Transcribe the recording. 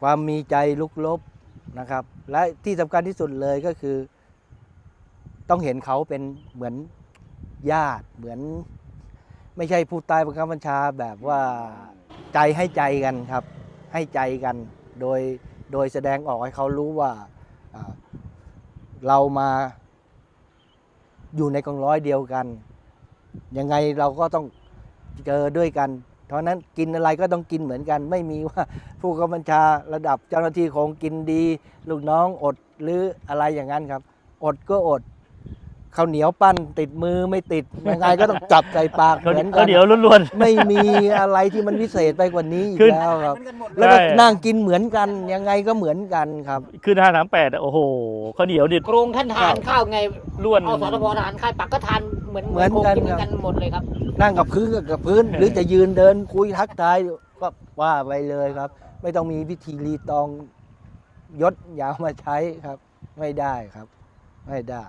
ความมีใจลุกลบนะครับ และที่สำคัญที่สุดเลยก็คือ ต้องเห็นเขาเป็นเหมือนญาติเหมือน ไม่ใช่ผู้ใต้บังคับบัญชาแบบว่าใจให้ใจกันครับ ให้ใจกันโดยโดยแสดงออกให้เขารู้ว่าอ่าเรามาอยู่ในกองร้อยเดียวกัน ยังไงเราก็ต้องเจอด้วยกัน เพราะนั้นกินอะไรก็ต้องกินเหมือนกัน ไม่มีว่าผู้กำบัญชาระดับเจ้าหน้าที่คงกินดี ลูกน้องอดหรืออะไรอย่างนั้นครับ อดก็อด ข้าวเหนียวปั้นติดมือไม่ติดยังไงก็ต้องจับใส่ปากเขาเหมือนกัเขานเดี๋ยวล้วนไม่มีอะไรที่มันพิเศษไปกว่านี้อีกคือแล้วครับเหมือนกันหมดแล้วก็ใช่นั่งกินเหมือนกันยังไงก็เหมือนกันครับ ๆ ขึ้นห้าสามแปดโอ้โหข้าวเหนียวดิโครงท่านทานข้าวไงล้วน เอาสทพทหารค่ายปักก็ทานเหมือนเหมือนกันโครงกินเหมือครับนกันหมดเลยครับ นั่งกับพื้นกับกับพื้น หรือจะยืนเดินคุยทักทายก็ว่าไปเลยครับ ไม่ต้องมีพิธีรีตองยศอยาวมาใช้ครับ ไม่ได้ครับ ไม่ได้